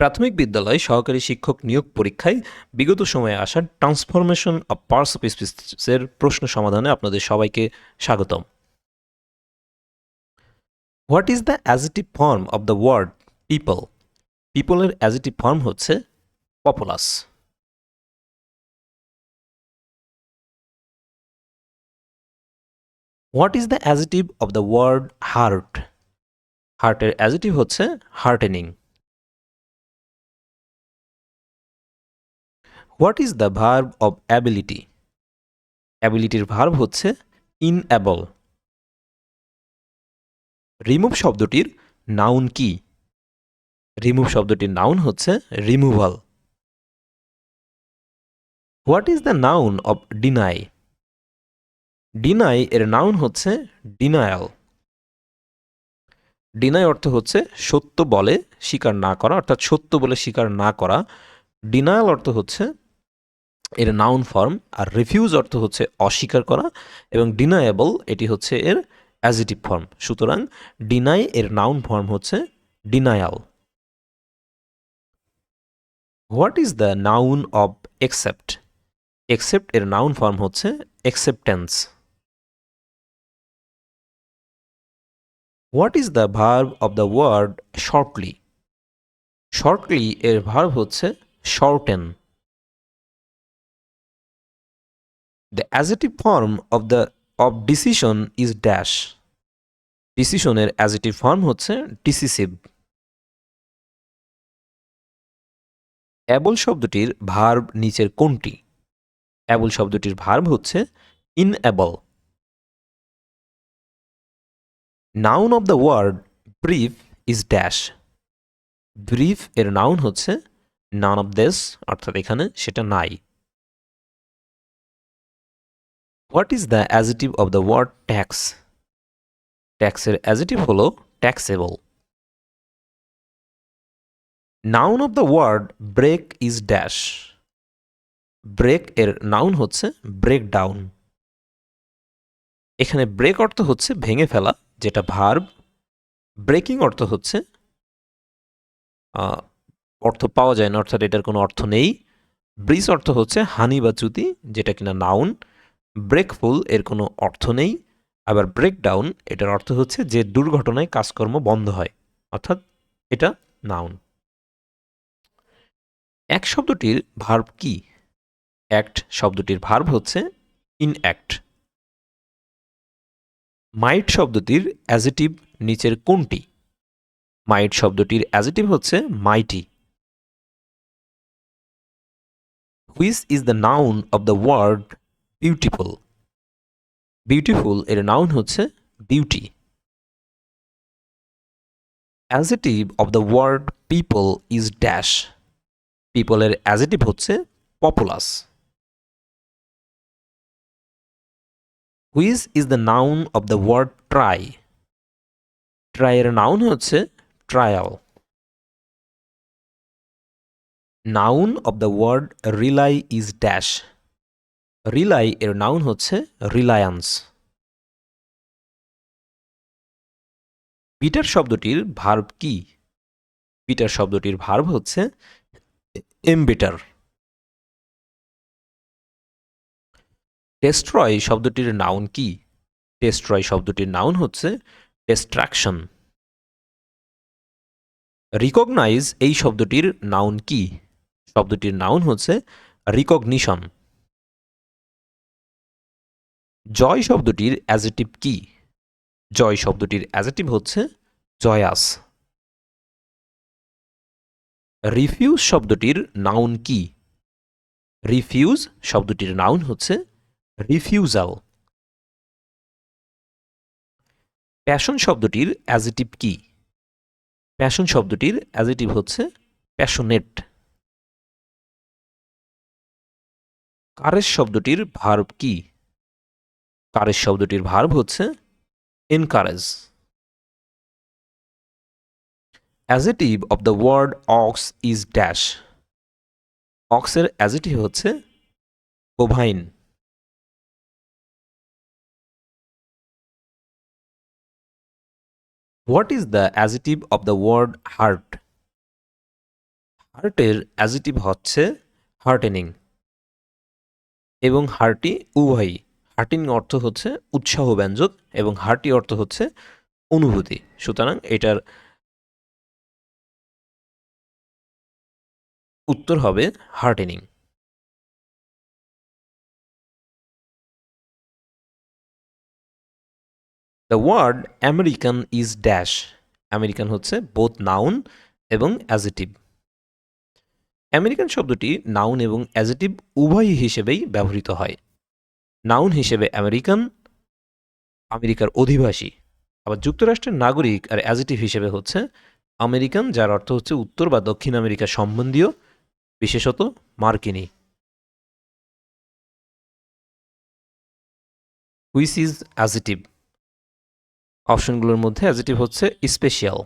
প্রাথমিক বিদ্যালয় সহকারী শিক্ষক নিয়োগ পরীক্ষায় বিগত সময়ে আসা ট্রান্সফরমেশন অব পার্স অফ স্পিসিসের প্রশ্ন সমাধানে আপনাদের সবাইকে স্বাগতম। What is the adjective form of the word people পিপলের adjective form হচ্ছে populous what is the adjective of the word heart হার্টের অ্যাজিটিভ হচ্ছে heartening what is the verb of ability অ্যাবিলিটির verb হচ্ছে ইনঅ্যাবল রিমুভ শব্দটির noun কি remove শব্দটির noun হচ্ছে removal what is the noun of deny deny এর noun হচ্ছে denial deny অর্থ হচ্ছে সত্য বলে স্বীকার না করা, অর্থাৎ সত্য বলে স্বীকার না করা। ডিনায়াল অর্থ হচ্ছে এর নাউন ফর্ম আর রিফিউজ অর্থ হচ্ছে অস্বীকার করা এবং ডিনায়েবল এটি হচ্ছে এর অ্যাজিটিভ ফর্ম সুতরাং ডিনাই এর নাউন ফর্ম হচ্ছে denial what is the noun of accept accept এর নাউন ফর্ম হচ্ছে acceptance what is the verb of the word shortly shortly এর ভার্ব হচ্ছে shorten the adjective form of the of decision is dash ডিসিশনের adjective form হচ্ছে decisive able শব্দটির verb নিচের কোনটি? Able শব্দটির verb হচ্ছে enable noun of the word brief is dash brief এর noun হচ্ছে নান অফ দেস অর্থাৎ এখানে সেটা নাই। What is the adjective of the word tax ট্যাক্সের অ্যাজিটিভ হলো taxable noun of the word break is dash break এর noun হচ্ছে ব্রেক ডাউন এখানে ব্রেক অর্থ হচ্ছে ভেঙে ফেলা, যেটা ভার্ব ব্রেকিং অর্থ হচ্ছে অর্থ পাওয়া যায় না, অর্থাৎ এটার কোনো অর্থ নেই। ব্রিজ অর্থ হচ্ছে হানি বা চ্যুতি, যেটা কিনা নাউন ব্রেকফুল এর কোনো অর্থ নেই, আবার ব্রেকডাউন এটার অর্থ হচ্ছে যে দুর্ঘটনায় কাজকর্ম বন্ধ হয়, অর্থাৎ এটা নাউন। এক শব্দটির ভার্ব কি? অ্যাক্ট শব্দটির ভার্ব হচ্ছে ইন অ্যাক্ট মাইট শব্দটির অ্যাজিটিভ নিচের কোনটি? মাইট শব্দটির অ্যাজিটিভ হচ্ছে mighty. Which is the noun of the word beautiful beautiful এর নাউন হচ্ছে beauty adjective of the word people is dash পিপলের adjective হচ্ছে populous which is the noun of the word try try এর noun হচ্ছে trial noun of the word rely is dash rely এর noun হচ্ছে reliance. Bitter শব্দটির verb কি? Bitter শব্দটির verb হচ্ছে embitter টেস্ট্রয় শব্দটির নাউন কি? টেস্ট্রয় শব্দটির নাউন হচ্ছে ডিস্ট্রাকশন রিকগনাইজ এই শব্দটির নাউন কি? শব্দটির নাউন হচ্ছে রিকগনিশন জয় শব্দটির অ্যাজেটিভ কি? জয় শব্দটির অ্যাজেটিভ হচ্ছে জয়াস। রিফিউজ শব্দটির নাউন কি? রিফিউজ শব্দটির নাউন হচ্ছে রিফিউজাল। প্যাশন শব্দটির অ্যাজেটিভ কি? প্যাশন শব্দটির অ্যাজেটিভ হচ্ছে প্যাশনেট। কারেজ শব্দটির ভার্ব কি? কারেজ শব্দটির ভার্ব হচ্ছে encourage adjective of the word ox is dash অক্সের adjective হচ্ছে ovine what is the adjective of the word heart হার্টের অ্যাজিটিভ হচ্ছে হার্টেনিং এবং হার্টি উভয়ই। হার্টিং অর্থ হচ্ছে উৎসাহ ব্যঞ্জক এবং হার্টি অর্থ হচ্ছে অনুভূতি। সুতরাং এটার উত্তর হবে heartening. The word American is dash American হচ্ছে বোথ নাউন এবং অ্যাজিটিভ আমেরিকান শব্দটি নাউন এবং অ্যাজেটিভ উভয় হিসেবেই ব্যবহৃত হয়। নাউন হিসেবে আমেরিকান, আমেরিকার অধিবাসী। আবার যুক্তরাষ্ট্রের নাগরিক আর অ্যাজিটিভ হিসেবে হচ্ছে আমেরিকান, যার অর্থ হচ্ছে উত্তর বা দক্ষিণ আমেরিকা সম্বন্ধীয়, বিশেষত মার্কিনী। হুইস ইজ অ্যাজিটিভ অপশনগুলোর মধ্যে অ্যাজিটিভ হচ্ছে special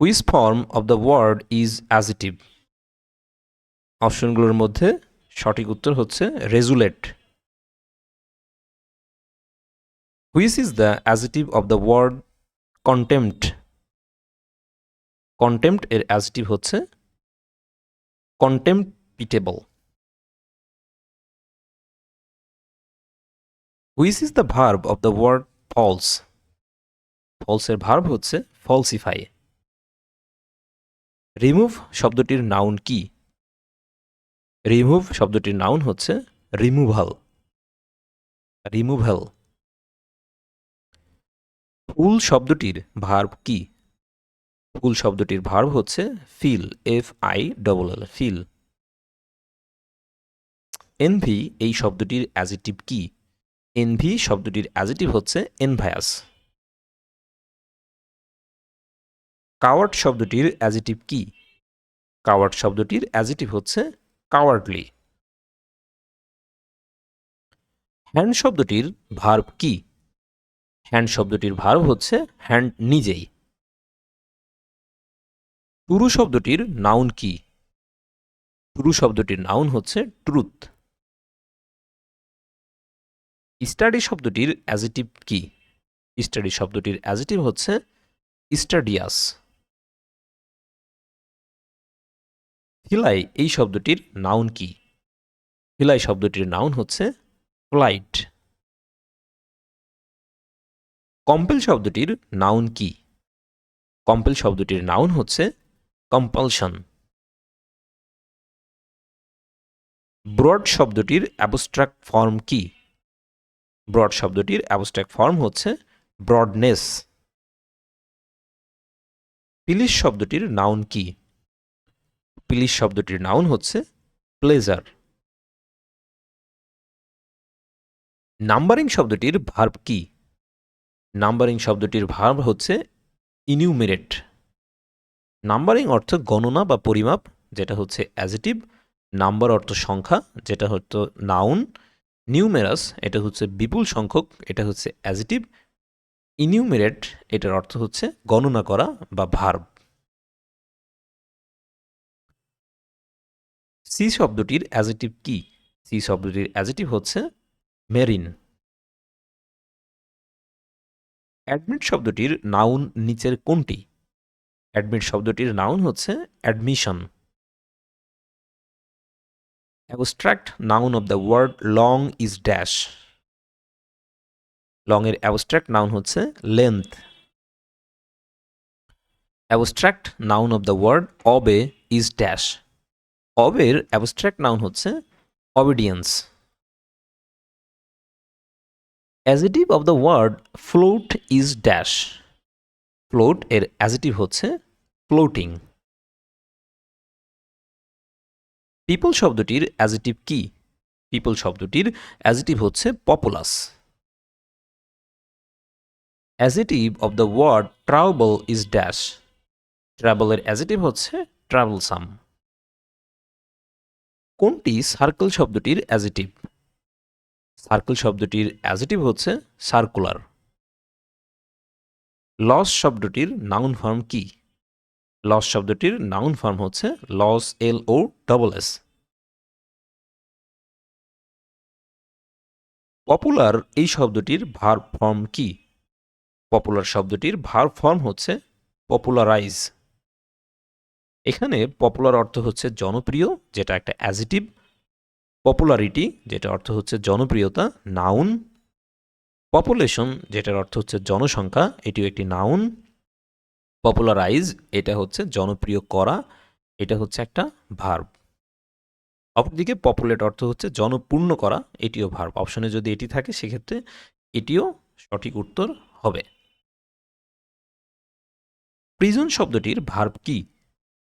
which form of the word is adjective অপশনগুলোর মধ্যে সঠিক উত্তর হচ্ছে resolute. Which is the adjective of the word contempt? Contempt এর অ্যাজিটিভ হচ্ছে contemptible which is the verb of the word false? ফলসের verb হচ্ছে ফলসিফাই। রিমুভ শব্দটির noun কি? Remove শব্দটির নাউন হচ্ছে রিমুভাল রিমুভাল ফুল শব্দটির ভার্ব কি? ফুল শব্দটির ভার্ব হচ্ছে fill F I double L fill envy এই শব্দটির অ্যাজিটিভ কি? এনভি শব্দটির অ্যাজিটিভ হচ্ছে এনভায়াস কাওয়ার্ড শব্দটির অ্যাজিটিভ কি? কাওয়ার্ড শব্দটির অ্যাজিটিভ হচ্ছে কাওয়ার্ডলি হ্যান্ড শব্দটির ভার্ব কি? হ্যান্ড শব্দটির ভার্ব হচ্ছে হ্যান্ড নিজেই। টুরু শব্দটির নাউন কি? টুরু শব্দটির নাউন হচ্ছে ট্রুথ স্টাডি শব্দটির অ্যাজিটিভ কি? স্টাডি শব্দটির অ্যাজিটিভ হচ্ছে স্টাডিয়াস ফিলাই এই শব্দটির নাউন কি? ফিলাই শব্দটির নাউন হচ্ছে ফ্লাইট কম্পেল শব্দটির নাউন কি? কম্পেল শব্দটির নাউন হচ্ছে কম্পালশন ব্রড শব্দটির অ্যাবস্ট্রাক্ট ফর্ম কি? ব্রড শব্দটির অ্যাবস্ট্রাক্ট ফর্ম হচ্ছে ব্রডনেস পিলিশ শব্দটির নাউন কি? পিলিশ শব্দটির নাউন হচ্ছে প্লেজার। নাম্বারিং শব্দটির ভার্ব কি? নাম্বারিং শব্দটির ভার্ব হচ্ছে ইনিউমেরেট। নাম্বারিং অর্থ গণনা বা পরিমাপ, যেটা হচ্ছে অ্যাজিটিভ নাম্বার অর্থ সংখ্যা, যেটা হচ্ছে নাউন। নিউমেরাস, এটা হচ্ছে বিপুল সংখ্যক, এটা হচ্ছে অ্যাজিটিভ ইনিউমেরেট, এটার অর্থ হচ্ছে গণনা করা বা ভার্ব। সি শব্দটির অ্যাজেটিভ কি? সি শব্দটির অ্যাজেটিভ হচ্ছে মেরিন। অ্যাডমিট শব্দটির নাউন নিচের কোনটি? অ্যাডমিট শব্দটির নাউন হচ্ছে admission. Abstract noun of the word long is dash. Long এর অ্যাবস্ট্রাক্ট নাউন হচ্ছে length. Abstract noun of the word obey is dash. অবের abstract noun হচ্ছে obedience adjective of the word float is dash float এর adjective হচ্ছে floating people শব্দটির adjective কি? People শব্দটির adjective হচ্ছে populous adjective of the word travel is dash ট্রাভেলের adjective হচ্ছে travelsome কোনটি সার্কেল শব্দটির অ্যাজিটিভ সার্কেল শব্দটির অ্যাজিটিভ হচ্ছে সার্কুলার লস শব্দটির নাউন ফর্ম কি? লস শব্দটির নাউন ফর্ম হচ্ছে loss L O double S popular এই শব্দটির ভার ফর্ম কি? পপুলার শব্দটির ভার ফর্ম হচ্ছে পপুলারাইজ এখানে পপুলার অর্থ হচ্ছে জনপ্রিয়, যেটা একটা অ্যাজিটিভ পপুলারিটি যেটা অর্থ হচ্ছে জনপ্রিয়তা নাউন পপুলেশন যেটার অর্থ হচ্ছে জনসংখ্যা, এটিও একটি নাউন পপুলারাইজ এটা হচ্ছে জনপ্রিয় করা, এটা হচ্ছে একটা ভার্ব অপরদিকে পপুলেট অর্থ হচ্ছে জনপূর্ণ করা, এটিও ভার্ব অপশনে যদি এটি থাকে, সেক্ষেত্রে এটিও সঠিক উত্তর হবে। প্রিজন শব্দটির ভার্ব কি?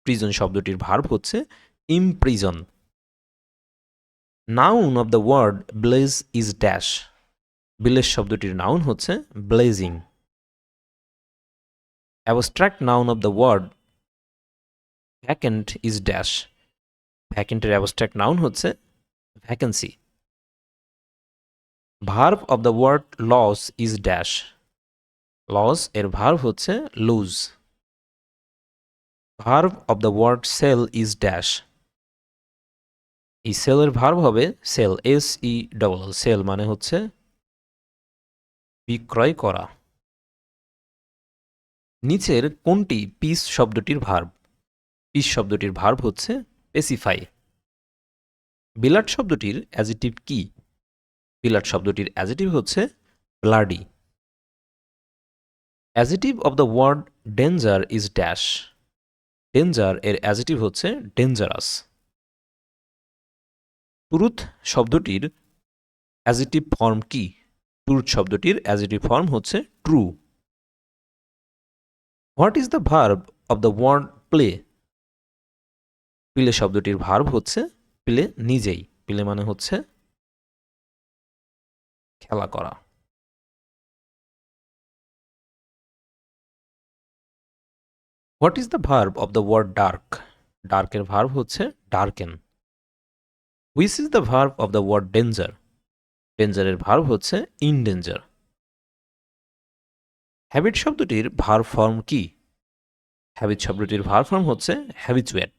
প্রিজন শব্দটির ভার্ব হচ্ছে imprison noun of the word blaze is dash blaze শব্দটির নাউন হচ্ছে blazing abstract noun of the word vacant is dash ভ্যাকেন্টের abstract noun হচ্ছে vacancy verb of the word loss is dash loss এর verb হচ্ছে lose verb of the word sale is dash এই সেলের verb হবে sell S E double sell মানে হচ্ছে বিক্রয় করা। নিচের কোনটি পিস শব্দটির ভার্ব পিস শব্দটির ভার্ব হচ্ছে পেসিফাই বিলাট শব্দটির অ্যাজিটিভ কি? বিলাট শব্দটির অ্যাজিটিভ হচ্ছে bloody adjective of the word danger is dash danger এর অ্যাজিটিভ হচ্ছে ডেঞ্জারাস টুরুথ শব্দটির অ্যাজিটিভ ফর্ম কি? টুরুথ শব্দটির অ্যাজিটিভ ফর্ম হচ্ছে true what is the verb of the word play play শব্দটির ভার্ব হচ্ছে প্লে নিজেই। প্লে মানে হচ্ছে খেলা করা। What is the verb of the word dark ডার্কের verb হচ্ছে darken which is the verb of the word danger ডেঞ্জারের verb হচ্ছে endanger habit শব্দটির ভার ফর্ম কি? হ্যাবিট শব্দটির ভার ফর্ম হচ্ছে হ্যাবিচুয়েট